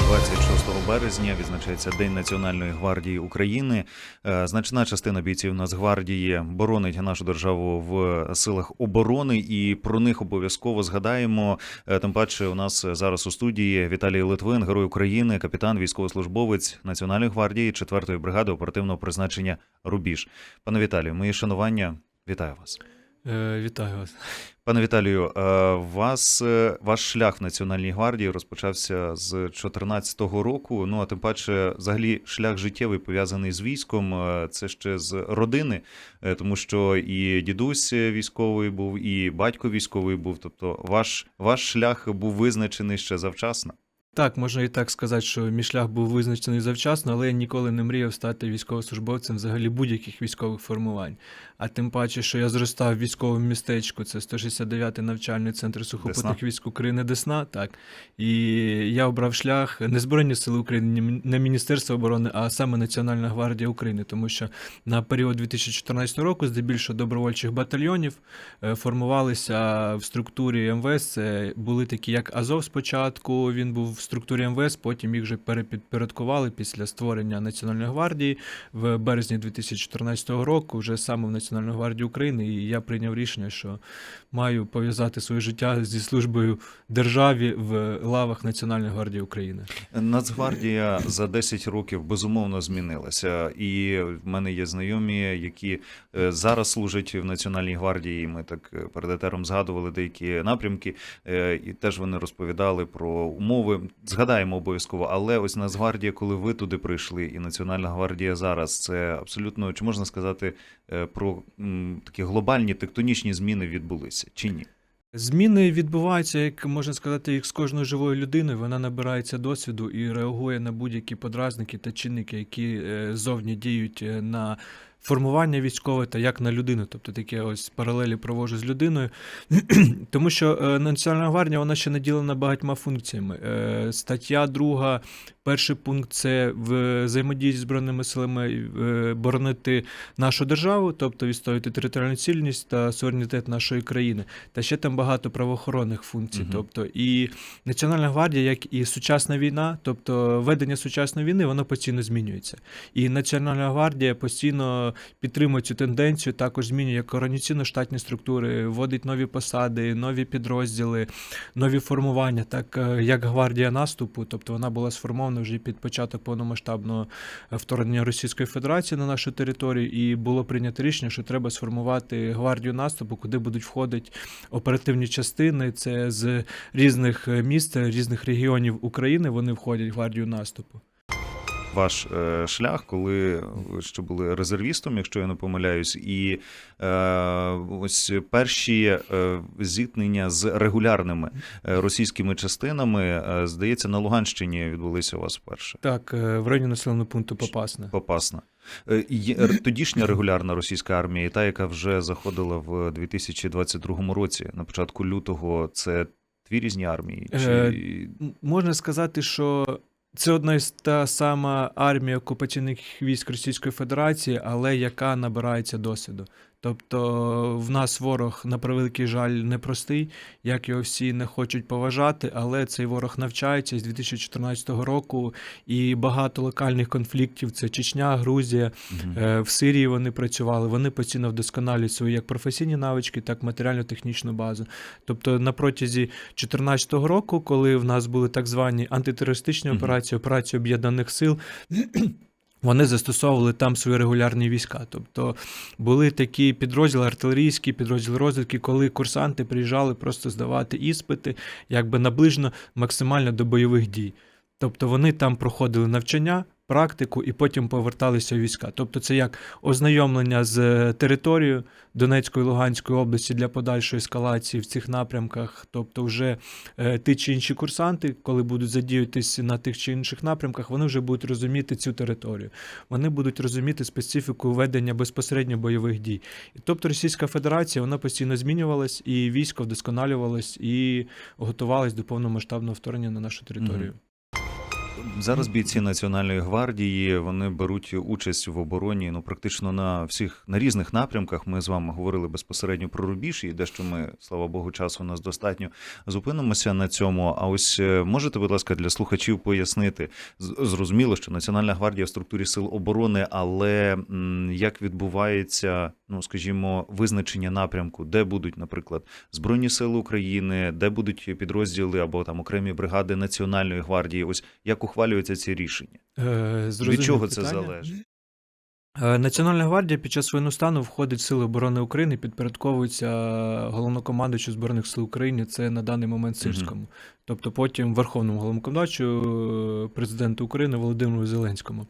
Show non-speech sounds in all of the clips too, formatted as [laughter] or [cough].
26 березня відзначається День Національної гвардії України. Е, Значна частина бійців Нацгвардії боронить нашу державу в силах оборони, і про них обов'язково згадаємо. Е, Тим паче, у нас зараз у студії Віталій Литвин, герой України, капітан, військовослужбовець Національної гвардії 4-ї бригади оперативного призначення Рубіж. Пане Віталію, мої шанування, вітаю вас. Е, Вітаю вас. Пане Віталію, е, вас е, ваш шлях в Національній гвардії розпочався з 2014 року. Ну а тим паче, взагалі, шлях життєвий пов'язаний з військом. е, Це ще з родини, тому що і дідусь військовий був, і батько військовий був. Тобто, ваш ваш шлях був визначений ще завчасно. Так, можна і так сказати, що мій шлях був визначений завчасно, але я ніколи не мріяв стати військовослужбовцем взагалі будь-яких військових формувань. А тим паче, що я зростав в військовому містечку, це 169-й навчальний центр сухопутних військ України Десна. Так. І я обрав шлях не Збройні Сили України, не Міністерство оборони, а саме Національна гвардія України, тому що на період 2014 року, здебільшого добровольчих батальйонів, е, формувалися в структурі МВС. Це були такі, як Азов спочатку. Він був в структурі МВС, потім їх вже перепідпорядкували після створення Національної гвардії в березні 2014 року, вже саме в Національну гвардію України. І я прийняв рішення, що маю пов'язати своє життя зі службою державі в лавах Національної гвардії України. Нацгвардія за 10 років безумовно змінилася, і в мене є знайомі, які е, зараз служать в Національній гвардії. Ми так е, перед етером згадували деякі напрямки, е, і теж вони розповідали про умови. Згадаємо обов'язково. Але ось Нацгвардія, коли ви туди прийшли, і Національна гвардія зараз, це абсолютно чи можна сказати е, про такі глобальні тектонічні зміни відбулися чи ні? Зміни відбуваються, як можна сказати, як з кожною живою людиною. Вона набирається досвіду і реагує на будь-які подразники та чинники, які е, зовні діють е, на формування військове та як на людину. Тобто такі ось паралелі провожу з людиною. [clears throat] Тому що е, Національна гвардія вона ще наділена багатьма функціями. Е, Стаття друга, перший пункт це взаємодії зі збройними силами е, боронити нашу державу, тобто відстоювати територіальну цільність та суверенітет нашої країни. Та ще там багато правоохоронних функцій. Мгм. Тобто і Національна гвардія, як і сучасна війна, тобто ведення сучасної війни, воно постійно змінюється. І Національна гвардія постійно підтримує цю тенденцію, також змінює координаційно-штатні структури, вводить нові посади, нові підрозділи, нові формування, так е, як гвардія наступу, тобто вона була сформована вже під початок повномасштабного е, вторгнення Російської Федерації на нашу територію, і було прийнято рішення, що треба сформувати гвардію наступу, куди будуть входити оперативні частини. Це з різних е, міст, різних регіонів України. Вони входять в гвардію наступу. Ваш е, шлях, коли ви ще були резервістом, якщо я не помиляюсь, і е, ось перші е, зіткнення з регулярними російськими частинами, е, здається, на Луганщині відбулися у вас вперше. Так, в районі населеного пункту Попасне. Попасна. Є- Тодішня регулярна російська армія, і та, яка вже заходила в 2022 році, на початку лютого, це дві різні армії. Чи... Е, Можна сказати, що це одна із та сама армія окупаційних військ Російської Федерації, але яка набирається досвіду. Тобто в нас ворог, на превеликий жаль, непростий, як його всі не хочуть поважати, але цей ворог навчається з 2014 року, і багато локальних конфліктів це Чечня, Грузія. Е, В Сирії вони працювали, вони постійно вдосконалюють свої як професійні навички, так і матеріально-технічну базу. Тобто на протязі 2014 року, коли в нас були так звані антитерористичні Мгм. операції, операції об'єднаних сил. Вони застосовували там свої регулярні війська. Тобто були такі підрозділи, артилерійські підрозділи розвідки, коли курсанти приїжджали просто здавати іспити, якби наближено максимально до бойових дій. Тобто вони там проходили навчання, практику і потім поверталися у війська. Тобто це як ознайомлення з е, територією Донецької Луганської області для подальшої ескалації в цих напрямках. Тобто, вже е, ті чи інші курсанти, коли будуть задіятися на тих чи інших напрямках, вони вже будуть розуміти цю територію. Вони будуть розуміти специфіку ведення безпосередньо бойових дій. Тобто Російська Федерація вона постійно змінювалась, і військо вдосконалювалось і готувалось до повномасштабного вторгнення на нашу територію. Зараз бійці Національної гвардії вони беруть участь в обороні ну практично на всіх на різних напрямках. Ми з вами говорили безпосередньо про рубіж, і дещо ми, слава Богу, часу у нас достатньо. Зупинимося на цьому. А ось е, можете, будь ласка, для слухачів пояснити зрозуміло, що Національна гвардія в структурі сил оборони, але як відбувається, ну скажімо, визначення напрямку, де будуть, наприклад, Збройні Сили України, де будуть підрозділи або там окремі бригади Національної гвардії? Ось як ухвалюються ці рішення? Е, Від чого це залежить? Е, Національна гвардія під час воєнного стану входить в Сили оборони України, підпорядковується головнокомандуючу Збройних сил України, це на даний момент Сирському. Тобто потім Верховному головнокомандуючу е, президенту України Володимиру Зеленському.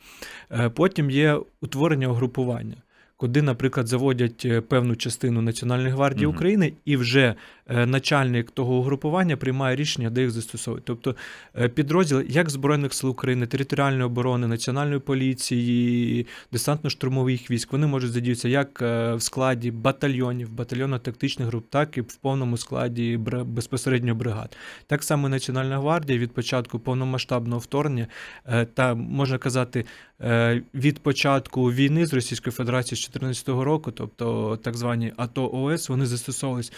Е, Потім є утворення угрупування. Куди, наприклад, заводять певну частину Національної гвардії Мгм. України, і вже начальник того угрупування приймає рішення, де їх застосовують. Тобто е, підрозділи як Збройних сил України, територіальної оборони, національної поліції, десантно-штурмових військ, вони можуть задіятися як е, в складі батальйонів, батальйонно-тактичних груп, так і в повному складі безпосередньо бригад. Так само Національна гвардія від початку повномасштабного вторгнення е, та можна казати е, від початку війни з Російською Федерацією з 2014 року, тобто так звані АТО ОС, вони застосовувались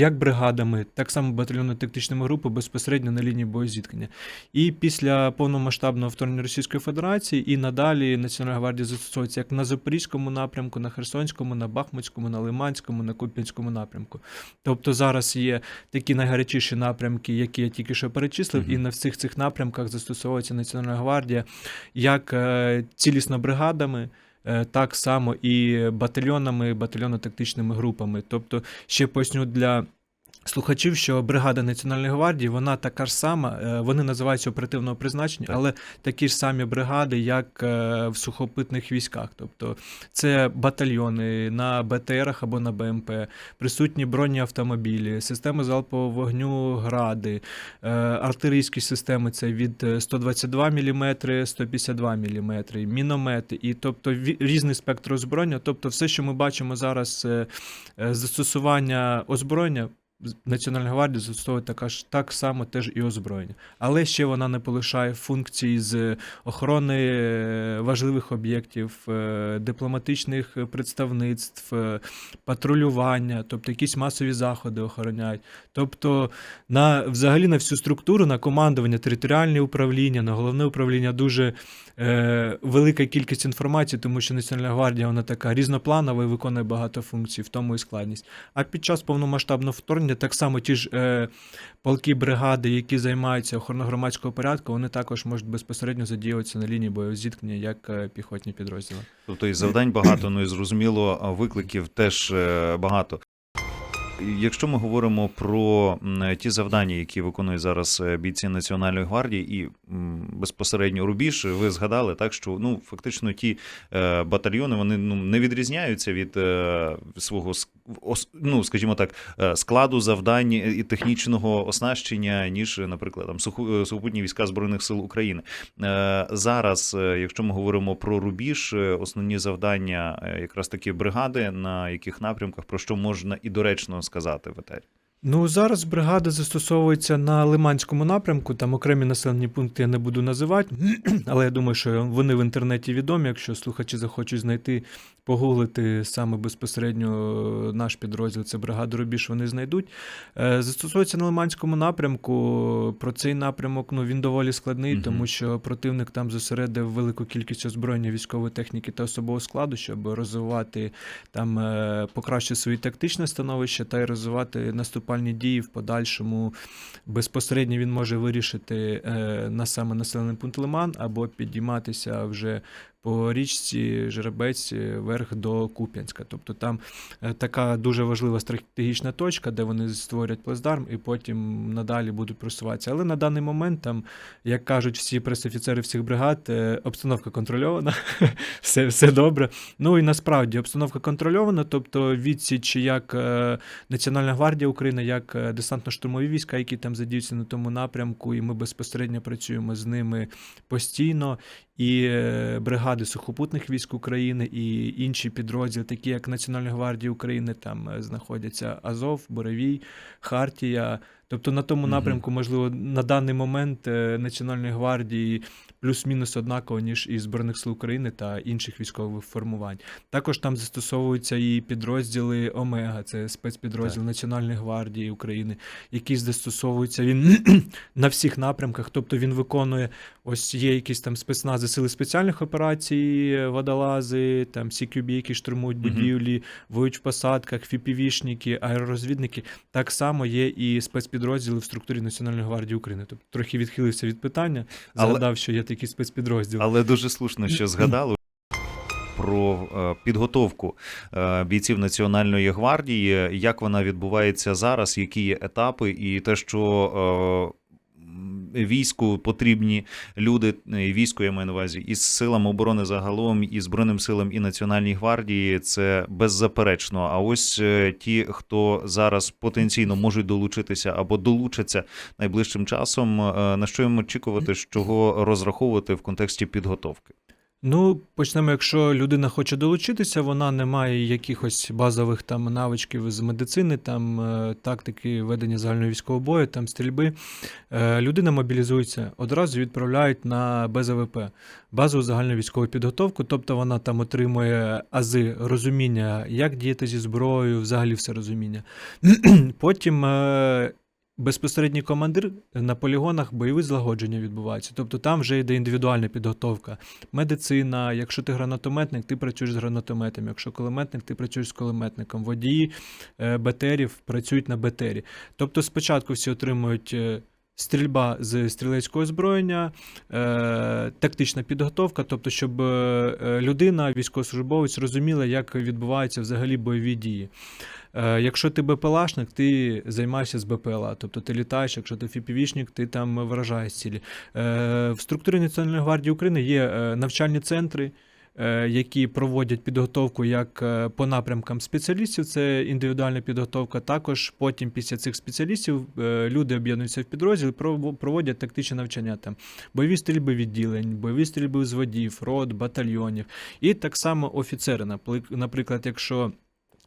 як бригадами, так само батальйонно-тактичними групами безпосередньо на лінії боєзіткнення. І після повномасштабного вторгнення Російської Федерації і надалі Національна гвардія застосовується як на Запорізькому напрямку, на Херсонському, на Бахмутському, на Лиманському, на Куп'янському напрямку. Тобто зараз є такі найгарячіші напрямки, які я тільки що перечислив, Мгм. і на всіх цих напрямках застосовується Національна гвардія як е, цілісно бригадами. Е, Так само і батальйонами, батальйонно-тактичними групами. Тобто, ще поясню для слухачів, що бригада Національної гвардії, вона така ж сама, е, вони називаються оперативного призначення, Так. але такі ж самі бригади, як е, в сухопитних військах. Тобто це батальйони на БТРах або на БМП, присутні бронні автомобілі, системи залпового вогню гради, е, артилерійські системи це від е, 122 мм, 152 мм, міномети, і тобто різний спектр озброєння. Тобто, все, що ми бачимо зараз, застосування озброєння. Національна гвардія застосовує така ж так само теж і озброєння, але ще вона не полишає функції з охорони е, важливих об'єктів, е, дипломатичних представництв, е, патрулювання, тобто якісь масові заходи охороняють. Тобто, на взагалі на всю структуру, на командування, територіальне управління, на головне управління дуже е, велика кількість інформації, тому що Національна гвардія вона така різнопланова і виконує багато функцій, в тому і складність. А під час повномасштабного вторгнення так само ті ж е, полки бригади, які займаються охороною громадського порядку, вони також можуть безпосередньо задіюватися на лінії бойового зіткнення як е, піхотні підрозділи. Тобто і завдань багато, ну і зрозуміло, викликів теж е, багато. Якщо ми говоримо про ті завдання, які виконують зараз е, бійці Національної гвардії, і безпосередньо рубіж, ви згадали так, що ну фактично ті е, батальйони вони ну не відрізняються від е, свого ну, скажімо так, е, складу завдань і технічного оснащення, ніж, наприклад, там сухопутні війська збройних сил України. Зараз, якщо ми говоримо про рубіж, основні завдання якраз такі бригади, на яких напрямках про що можна і доречно сказати в етері. Ну зараз бригада застосовується на Лиманському напрямку. Там окремі населені пункти я не буду називати, [clears throat] але я думаю, що вони в інтернеті відомі. Якщо слухачі захочуть знайти, погуглити саме безпосередньо наш підрозділ, це бригада Рубіж, вони знайдуть. Е, Застосовується на Лиманському напрямку. Про цей напрямок ну він доволі складний, Мгм. тому що противник там зосередив велику кількість озброєння військової техніки та особового складу, щоб розвивати там е, покращити своє тактичне становище та й розвивати наступальні дії в подальшому. Безпосередньо він може вирішити е, на саме населений пункт Лиман або підійматися вже по річці Жеребець е, вверх до Куп'янська. Тобто там е, така дуже важлива стратегічна точка, де вони створять плацдарм і потім надалі будуть просуватися. Але на даний момент там, як кажуть всі пресофіцери всіх бригад, е, обстановка контрольована, [laughs] все, все добре. Ну і насправді обстановка контрольована, тобто відсіч як е, Національна гвардія України, як е, десантно-штурмові війська, які там задіються на тому напрямку, і ми безпосередньо працюємо з ними постійно. І е, бригади сухопутних військ України, і інші підрозділи, такі як Національна гвардія України, там е, знаходяться Азов, Боровій, Хартія. Тобто на тому напрямку, можливо, на даний момент е, Національної гвардії плюс-мінус однаково, ніж і Збройних сил України та інших військових формувань. Також там застосовуються і підрозділи Омега, це спецпідрозділ Національної гвардії України, який застосовується він [clears throat] на всіх напрямках. Тобто він виконує ось є якісь там спецнази сили спеціальних операцій, водолази, там CQB, які штурмують будівлі, воюють в посадках, фіпівішники, аеророзвідники. Так само є і спецпідрозділи в структурі Національної гвардії України. Тобто трохи відхилився від питання, Але- згадав, що є такі спецпідрозділи. Але дуже слушно, що [clears throat] згадали. Про е, підготовку е, бійців Національної гвардії, як вона відбувається зараз, які є етапи, і те, що е, війську потрібні люди, е, війську я маю на увазі, із силами оборони загалом, і Збройним силам, і Національній гвардії, це беззаперечно. А ось е, ті, хто зараз потенційно можуть долучитися або долучаться найближчим часом, е, на що їм очікувати, з чого розраховувати в контексті підготовки? Ну, почнемо, якщо людина хоче долучитися, вона не має якихось базових там навичків з медицини, там е, тактики ведення загального військового бою, там стрільби. Е, Людина мобілізується, одразу відправляють на БЗВП, базову загальну військову підготовку, тобто вона там отримує ази розуміння, як діяти зі зброєю, взагалі все розуміння. [clears throat] Потім е, безпосередній командир на полігонах бойові злагодження відбуваються. Тобто там вже йде індивідуальна підготовка. Медицина, якщо ти гранатометник, ти працюєш з гранатометом. Якщо кулеметник, ти працюєш з кулеметником. Водії е, БТРів працюють на БТРі. Тобто спочатку всі отримують. е, Стрільба з стрілецького озброєння, е, тактична підготовка, тобто, щоб е, е, людина, військовослужбовець, розуміла, як відбуваються взагалі бойові дії. Е, якщо ти БПЛАшник, ти займаєшся з БПЛА, тобто ти літаєш, якщо ти фіпівішник, ти там вражаєш цілі. Е, в структурі Національної гвардії України є е, навчальні центри. Які проводять підготовку як по напрямкам спеціалістів, це індивідуальна підготовка. Також потім, після цих спеціалістів, люди об'єднуються в підрозділ, пров- проводять тактичне навчання там бойові стрільби відділень, бойові стрільби взводів, рот, батальйонів. І так само офіцери. Наприклад, якщо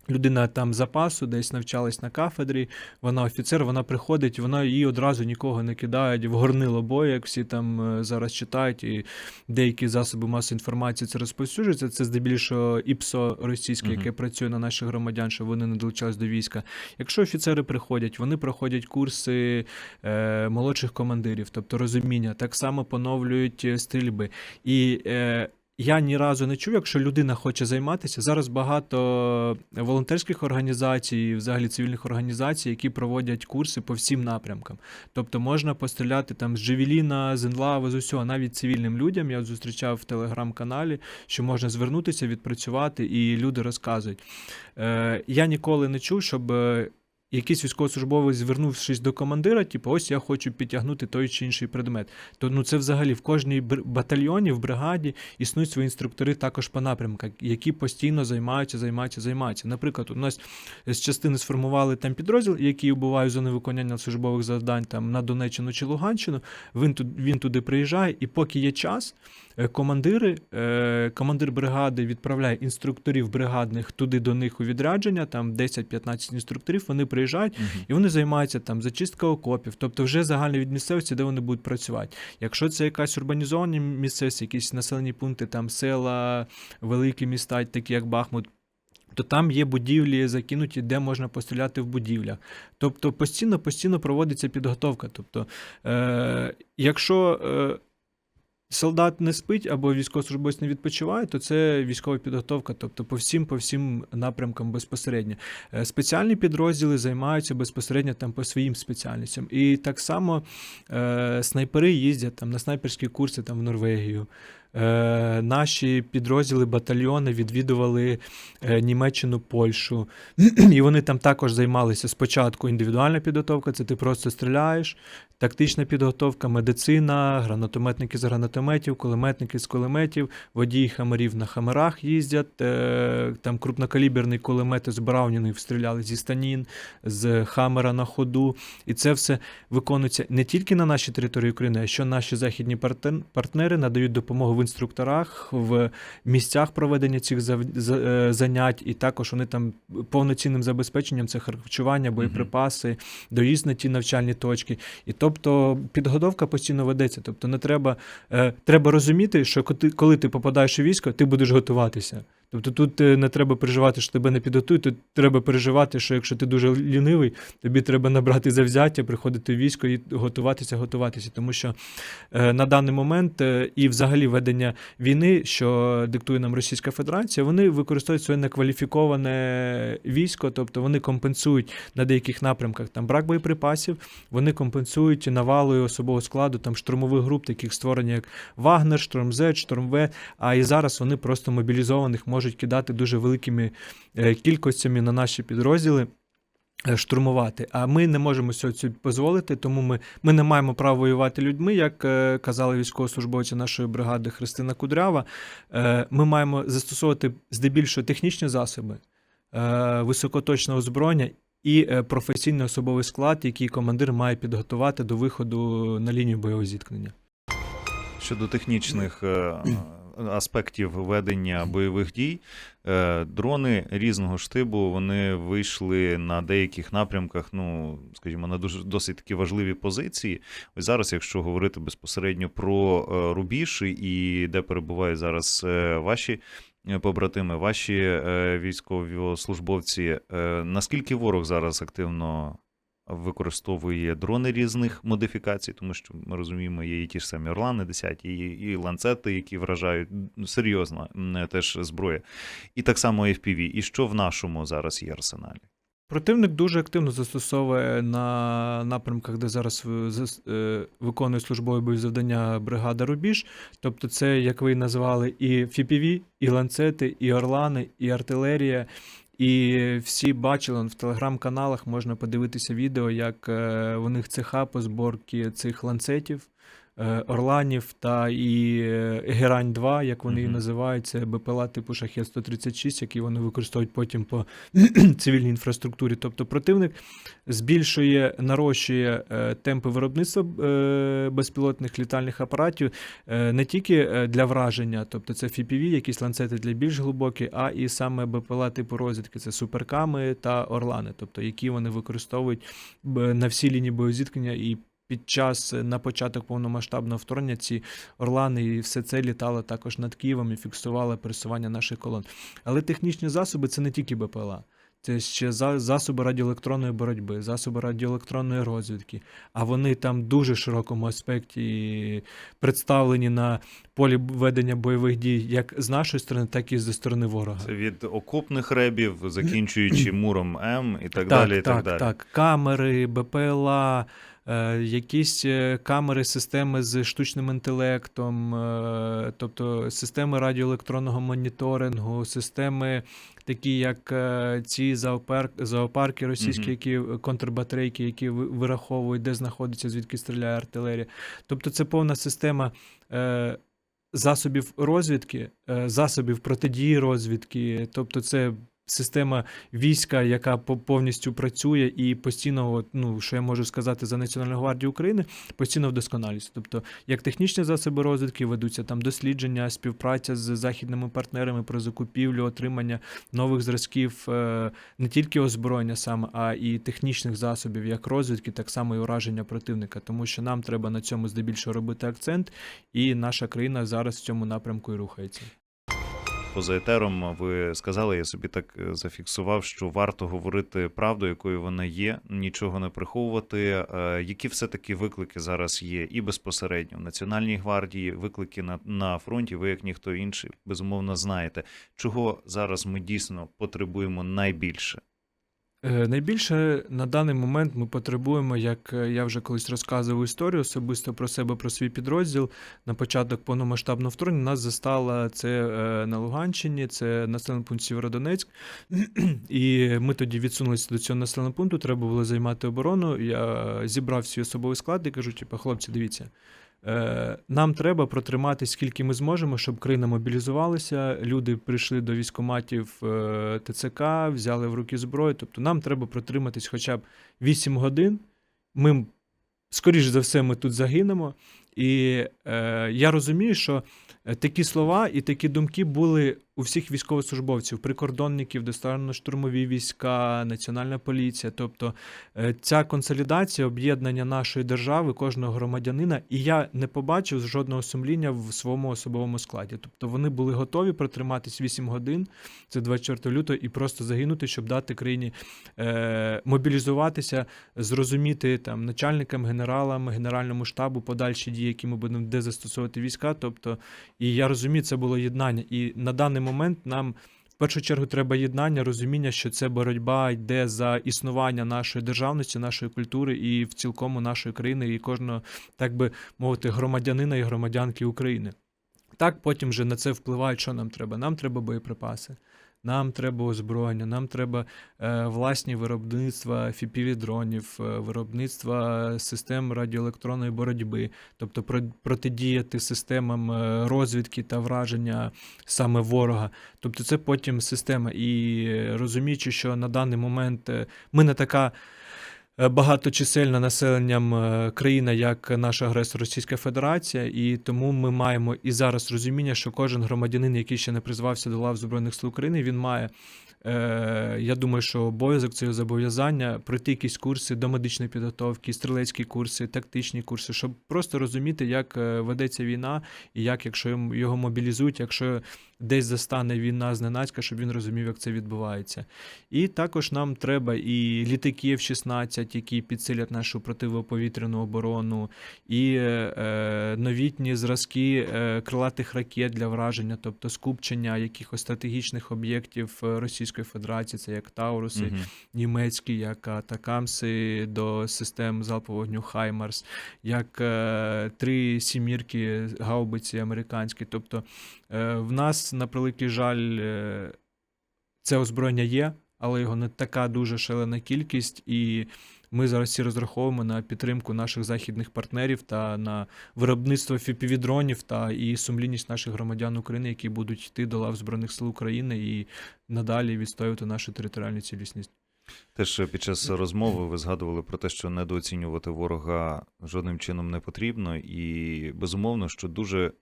людина там запасу десь навчалась на кафедрі, вона офіцер, вона приходить, вона її одразу нікого не кидають в горнило бою, як всі там е, зараз читають, і деякі засоби масової інформації це розповсюджується. Це здебільшого ІПСО російське, яке працює на наших громадян, щоб вони не долучались до війська. Якщо офіцери приходять, вони проходять курси е, молодших командирів, тобто розуміння, так само поновлюють е, стрільби. І е, я ні разу не чув, якщо людина хоче займатися. Зараз багато волонтерських організацій, взагалі цивільних організацій, які проводять курси по всім напрямкам. Тобто можна постріляти там з Джевеліна, з Енлави, з усього, навіть цивільним людям. Я зустрічав в телеграм-каналі, що можна звернутися, відпрацювати, і люди розказують. Е, я ніколи не чув, щоб. Якийсь військовослужбовець, звернувшись до командира, типу, ось я хочу підтягнути той чи інший предмет. То ну це взагалі в кожній батальйоні, в бригаді існують свої інструктори також по напрямках, які постійно займаються, займаються, займаються. Наприклад, у нас з частини сформували там підрозділ, який убуває зони виконання службових завдань там на Донеччину чи Луганщину. Він тут він туди приїжджає, і поки є час, командири, е, командир бригади відправляє інструкторів бригадних туди до них у відрядження, там 10-15 інструкторів, вони приїжджають. І вони займаються там зачистка окопів, тобто вже загально від місцевості, де вони будуть працювати. Якщо це якась урбанізовані місцевість, якісь населені пункти, там села, великі міста, такі як Бахмут. То там є будівлі закинуті, де можна постріляти в будівлях. Тобто постійно постійно проводиться підготовка. Тобто, е, якщо е, солдат не спить або військовослужбовець не відпочиває, то це військова підготовка, тобто по всім, по всім напрямкам безпосередньо. Е, Спеціальні підрозділи займаються безпосередньо там по своїм спеціальностям. І так само е, снайпери їздять там на снайперські курси там в Норвегію. Е, наші підрозділи, батальйони відвідували е, Німеччину, Польщу. [clears throat] І вони там також займалися спочатку індивідуальна підготовка, це ти просто стріляєш. Тактична підготовка, медицина, гранатометники з гранатометів, кулеметники з кулеметів, водії хамерів на хамерах їздять. е, Там крупнокаліберні кулемети з Браунінгів стріляли зі станін, з хамера на ходу. І це все виконується не тільки на нашій території України, а що наші західні партнери надають допомогу в інструкторах, в місцях проведення цих е, занять, і також вони там повноцінним забезпеченням це харчування, боєприпаси, доїзд на ті навчальні точки. І тобто підготовка постійно ведеться. Тобто не треба, е, треба розуміти, що коли ти, попадаєш у військо, ти будеш готуватися. Тобто тут е, не треба переживати, що тебе не підготують, тут треба переживати, що якщо ти дуже лінивий, тобі треба набрати завзяття, приходити в військо і готуватися, готуватися. Тому що е, на даний момент е, і взагалі ведення війни, що диктує нам Російська Федерація, вони використовують своє некваліфіковане військо, тобто вони компенсують на деяких напрямках там брак боєприпасів, вони компенсують навалою особового складу там штурмових груп, таких створені як Вагнер, Шторм З, Шторм В. А і зараз вони просто мобілізованих можуть кидати дуже великими е, кількостями на наші підрозділи. е, Штурмувати, а ми не можемо цього дозволити, тому ми, ми не маємо права воювати людьми, як е, казали військовослужбовці нашої бригади Христина Кудрява. Е, ми маємо застосовувати здебільшого технічні засоби, е, високоточне озброєння і е, професійний особовий склад, який командир має підготувати до виходу на лінію бойового зіткнення. Щодо технічних аспектів ведення бойових дій, е, дрони різного штибу вони вийшли на деяких напрямках, ну скажімо, на дуже досить такі важливі позиції. Ось зараз, якщо говорити безпосередньо про е, рубіж і де перебувають зараз е, ваші. Побратими, ваші військовослужбовці, е, наскільки ворог зараз активно використовує дрони різних модифікацій, тому що ми розуміємо, є і ті ж самі Орлани 10, і, і ланцети, які вражають серйозно теж зброя. І так само FPV. І що в нашому зараз є арсеналі? Противник дуже активно застосовує на напрямках, де зараз е, виконує службові бойові завдання бригада Рубіж. Тобто, це, як ви і назвали, і FPV, і ланцети, і орлани, і артилерія. І всі бачили в телеграм-каналах, можна подивитися відео, як е, у них цеха по зборці цих ланцетів, орланів та і е, Герань 2, як вони її Мгм. називають, це БПЛА типу Шахет 136, які вони використовують потім по [clears throat] цивільній інфраструктурі. Тобто противник збільшує, нарощує е, темпи виробництва е, безпілотних літальних апаратів е, не тільки е, для враження, тобто це FPV, якісь ланцети для більш глибокі, а і саме БПЛА типу розвідки, це суперками та орлани, тобто які вони використовують на всій лінії боєзіткнення і. Під час е, на початок повномасштабного вторгнення ці орлани і все це літало також над Києвом і фіксувало пересування наших колон. Але технічні засоби це не тільки БПЛА. Це ще засоби радіоелектронної боротьби, засоби радіоелектронної розвідки. А вони там в дуже широкому аспекті представлені на полі ведення бойових дій як з нашої сторони, так і зі сторони ворога. Це від окопних ребів, закінчуючи [clears throat] муром М і так, так, далі. і так, так, далі. так. Камери, БПЛА, якісь е, камери, системи з штучним інтелектом, е, тобто системи радіоелектронного моніторингу, системи такі, як е, ці зоопарк, зоопарки російські, які контрбатарейки, які вираховують, де знаходиться, звідки стріляє артилерія. Тобто це повна система. Е, Засобів розвідки, е, засобів протидії розвідки, тобто це система війська, яка по- повністю працює і постійно, ну що я можу сказати за Національну гвардію України, постійно вдосконалюється. Тобто, як технічні засоби розвідки ведуться там дослідження, співпраця з західними партнерами про закупівлю, отримання нових зразків е, не тільки озброєння саме, а і технічних засобів, як розвідки, так само і ураження противника. Тому що нам треба на цьому здебільшого робити акцент, і наша країна зараз в цьому напрямку і рухається. Поза етером ви сказали, я собі так е, зафіксував, що варто говорити правду, якою вона є, нічого не приховувати. Е, Які все-таки виклики зараз є і безпосередньо в Національній гвардії, виклики на, на фронті, ви як ніхто інший, безумовно знаєте, чого зараз ми дійсно потребуємо найбільше. Е, Найбільше на даний момент ми потребуємо, як е, я вже колись розказував історію особисто про себе, про свій підрозділ. На початок повномасштабного вторгнення нас застала це е, на Луганщині, це населений пункт Сєвєродонецьк. [clears throat] І ми тоді відсунулися до цього населеного пункту, треба було займати оборону. Я зібрав свій особовий склад і кажу: типу, хлопці, дивіться. Е, Нам треба протримати скільки ми зможемо, щоб країна мобілізувалася. Люди прийшли до військоматів е, ТЦК, взяли в руки зброю. Тобто нам треба протриматись хоча б 8 годин. Ми, скоріш за все, ми тут загинемо. І е, я розумію, що такі слова і такі думки були у всіх військовослужбовців, прикордонників, доставно-штурмові війська, Національна поліція. Тобто е, ця консолідація, об'єднання нашої держави, кожного громадянина, і я не побачив жодного сумління в своєму особовому складі. Тобто вони були готові протриматись 8 годин, це 24 лютого, і просто загинути, щоб дати країні е, мобілізуватися, зрозуміти там начальникам, генералам, генеральному штабу подальші дії, які ми будемо де застосовувати війська. Тобто, і я розумію, це було єднання. І на даний момент нам. В першу чергу треба єднання, розуміння, що це боротьба йде за існування нашої державності, нашої культури і в цілкому нашої країни, і кожного, так би мовити, громадянина і громадянки України. Так, потім вже на це впливає, що нам треба. Нам треба боєприпаси, нам треба озброєння, нам треба е, власні виробництва фіпіві-дронів, е, виробництва систем радіоелектронної боротьби, тобто про- протидіяти системам е, розвідки та враження саме ворога. Тобто це потім система. І е, розуміючи, що на даний момент е, ми не така. Е, Багаточисельна населенням е, країна, як наша агресор Російська Федерація, і тому ми маємо і зараз розуміння, що кожен громадянин, який ще не призвався до лав Збройних сил України, він має. Е, я думаю, що обов'язок це зобов'язання пройти якісь курси до медичної підготовки, стрілецькі курси, тактичні курси, щоб просто розуміти, як ведеться війна, і як, якщо його мобілізують, якщо десь застане війна зненацька, щоб він розумів, як це відбувається. І також нам треба і літаки F-16, які підсилять нашу противоповітряну оборону, і е, новітні зразки е, крилатих ракет для враження, тобто скупчення якихось стратегічних об'єктів е, Російської Федерації, це як Тауруси, Мгм. німецькі, як Атакамси до систем залпового вогню Хаймарс, як е, три сімірки гаубиці американські. Тобто е, в нас, на превеликий жаль, е, це озброєння є, але його не така дуже шалена кількість, і ми зараз всі розраховуємо на підтримку наших західних партнерів та на виробництво фіпівідронів та і сумлінність наших громадян України, які будуть йти до лав Збройних сил України і надалі відстоювати нашу територіальну цілісність. Теж під час розмови ви згадували про те, що недооцінювати ворога жодним чином не потрібно, і безумовно, що дуже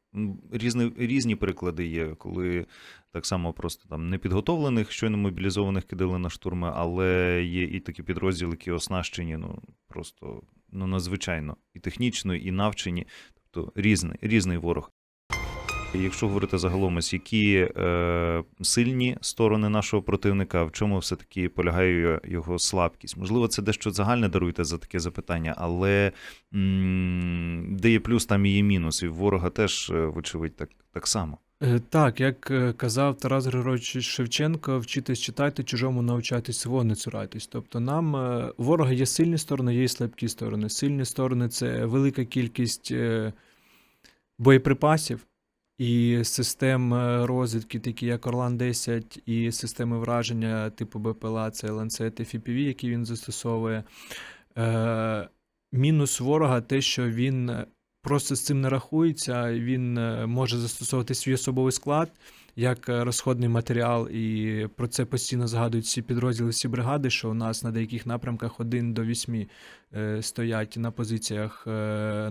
різні, різні приклади є, коли так само просто там непідготовлених, щойно мобілізованих кидали на штурми, але є і такі підрозділи, які оснащені, ну просто ну надзвичайно і технічно, і навчені, тобто різний, різний ворог. Якщо говорити загалом, ось які е, сильні сторони нашого противника, в чому все-таки полягає його слабкість? Можливо, це дещо загальне даруйте за таке запитання, але м, де є плюс, там і є мінус. І ворога теж, е, вочевидь, так, так само. Е, Так, як е, казав Тарас Григорович Шевченко, вчитись читайте, чужому навчайтесь свого не цурайтесь. Тобто нам ворога є сильні сторони, є і слабкі сторони. Сильні сторони це велика кількість боєприпасів і систем е, розвідки, такі як Орлан 10 і системи враження типу БПЛА, це ланцет FPV, які він застосовує. Е, Мінус ворога те, що він е, просто з цим не рахується, він е, може застосовувати свій особовий склад як е, розходний матеріал, і про це постійно згадують всі підрозділи, всі бригади, що у нас на деяких напрямках 1 до 8 е, стоять на позиціях е,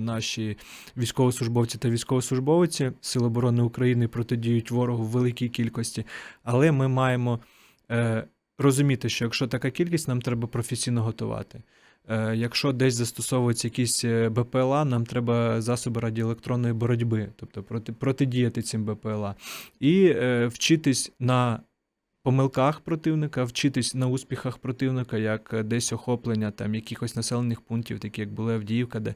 наші військовослужбовці та військовослужбовиці Сил оборони України протидіють ворогу в великій кількості. Але ми маємо розуміти, що якщо така кількість, нам треба професійно готувати. Е, Якщо десь застосовуються якісь е, БПЛА, нам треба засоби радіоелектронної боротьби, тобто проти, протидіяти цим БПЛА. І е, вчитись на помилках противника, вчитись на успіхах противника, як е, десь охоплення там якихось населених пунктів, такі як була Авдіївка, де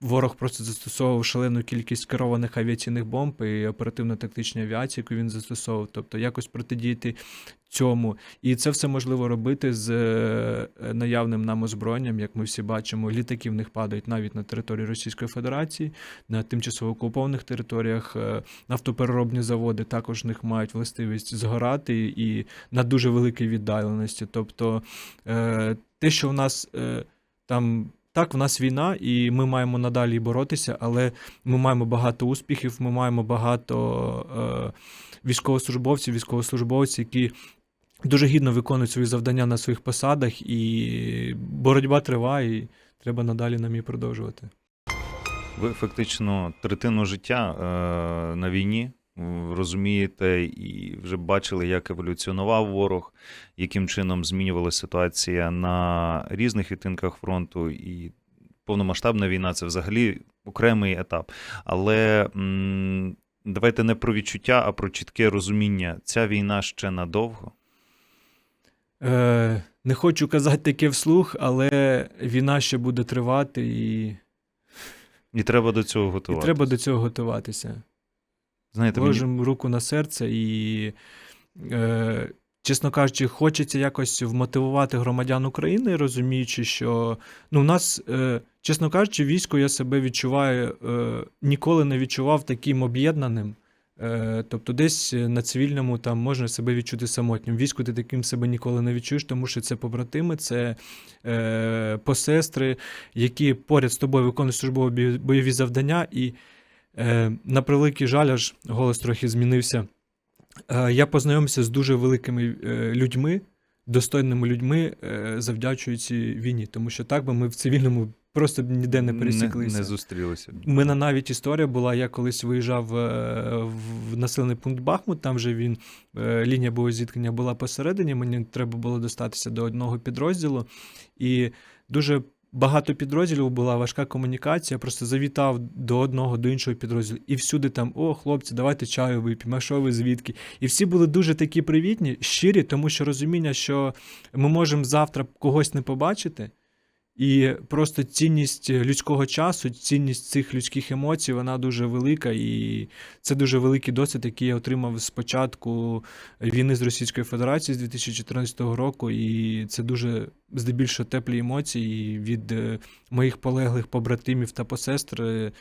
ворог просто застосовував шалену кількість керованих авіаційних бомб і оперативно-тактичної авіації, яку він застосовував. Тобто якось протидіяти цьому. І це все можливо робити з е, наявним нам озброєнням, як ми всі бачимо. Літаки в них падають навіть на території Російської Федерації, на тимчасово окупованих територіях. Е, Нафтопереробні заводи також в них мають властивість згорати і на дуже великій віддаленості. Тобто е, те, що в нас там. Так, в нас війна, і ми маємо надалі боротися, але ми маємо багато успіхів, ми маємо багато е, військовослужбовців, військовослужбовців, які дуже гідно виконують свої завдання на своїх посадах, і боротьба триває, і треба надалі нам її продовжувати. Ви фактично третину життя е, на війні розумієте і вже бачили, як еволюціонував ворог, яким чином змінювалася ситуація на різних відтинках фронту, і повномасштабна війна це взагалі окремий етап. Але м, давайте не про відчуття, а про чітке розуміння. Ця війна ще надовго. Е, не хочу казати таке вслух, але війна ще буде тривати, і, І треба до цього і треба до цього готуватися. Знаєте, мені... Руку на серце і, е, чесно кажучи, хочеться якось вмотивувати громадян України, розуміючи, що ну, у нас, е, чесно кажучи, військо я себе відчуваю, е, ніколи не відчував таким об'єднаним. Е, тобто десь на цивільному там можна себе відчути самотнім. Війську ти таким себе ніколи не відчуєш, тому що це побратими, це е, посестри, які поряд з тобою виконують службові бойові завдання. І Е, на превеликий жаль, аж голос трохи змінився. Е, я познайомився з дуже великими е, людьми, достойними людьми, е, завдячуючи війні, тому що так би ми в цивільному просто б ніде не пересіклися. Не, не зустрілися. У мене навіть історія була, я колись виїжджав е, в населений пункт Бахмут, там же він, е, лінія боєзіткнення була посередині, мені треба було достатися до одного підрозділу. І дуже багато підрозділів була важка комунікація, просто завітав до одного, до іншого підрозділу, і всюди там: о, хлопці, давайте чаю вип'ємо, а що ви звідки? І всі були дуже такі привітні, щирі, тому що розуміння, що ми можемо завтра когось не побачити. І просто цінність людського часу, цінність цих людських емоцій, вона дуже велика, і це дуже великий досвід, який я отримав з початку війни з Російською Федерацією з 2014 року. І це дуже здебільшого теплі емоції від е, моїх полеглих побратимів та посестр. Е,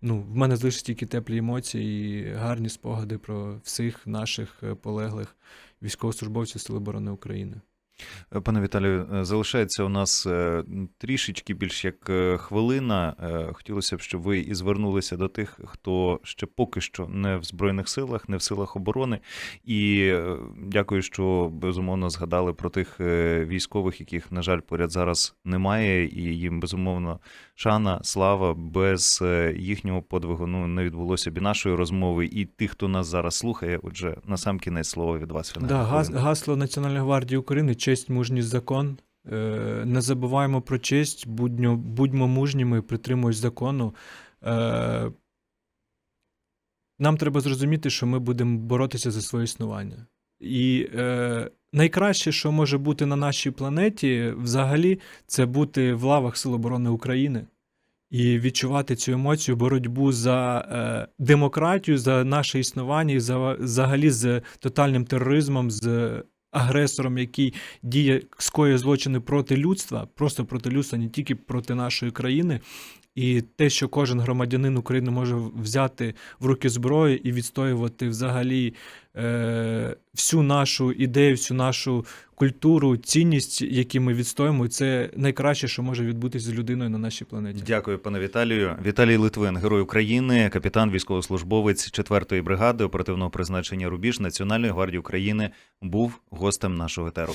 Ну, в мене залишились тільки теплі емоції і гарні спогади про всіх наших е, полеглих військовослужбовців Сил оборони України. Е, Пане Віталію, е, залишається у нас е, трішечки більш як хвилина. Хотілося б, щоб ви і звернулися до тих, хто ще поки що не в Збройних силах, не в силах оборони. І дякую, що безумовно згадали про тих військових, яких, на жаль, поряд зараз немає, і їм безумовно шана, слава. Без їхнього подвигу ну, не відбулося б і нашої розмови, і тих, хто нас зараз слухає. Отже, на сам кінець слово від вас. Да, гас, гасло Національної гвардії України честь, мужність, закон. Е, не забуваємо про честь, будьмо, будьмо мужніми, притримуємось закону. Е, нам треба зрозуміти, що ми будемо боротися за своє існування. І е, найкраще, що може бути на нашій планеті, взагалі, це бути в лавах Сил оборони України і відчувати цю емоцію, боротьбу за е, демократію, за наше існування і за взагалі з тотальним тероризмом, з агресором, який діє, скоює злочини проти людства, просто проти людства, не тільки проти нашої країни. І те, що кожен громадянин України може взяти в руки зброю і відстоювати взагалі е, всю нашу ідею, всю нашу культуру, цінність, які ми відстоюємо, це найкраще, що може відбутися з людиною на нашій планеті. Дякую, пане Віталію. Віталій Литвин, герой України, капітан, військовослужбовець 4-ї бригади оперативного призначення Рубіж Національної гвардії України, був гостем нашого етеру.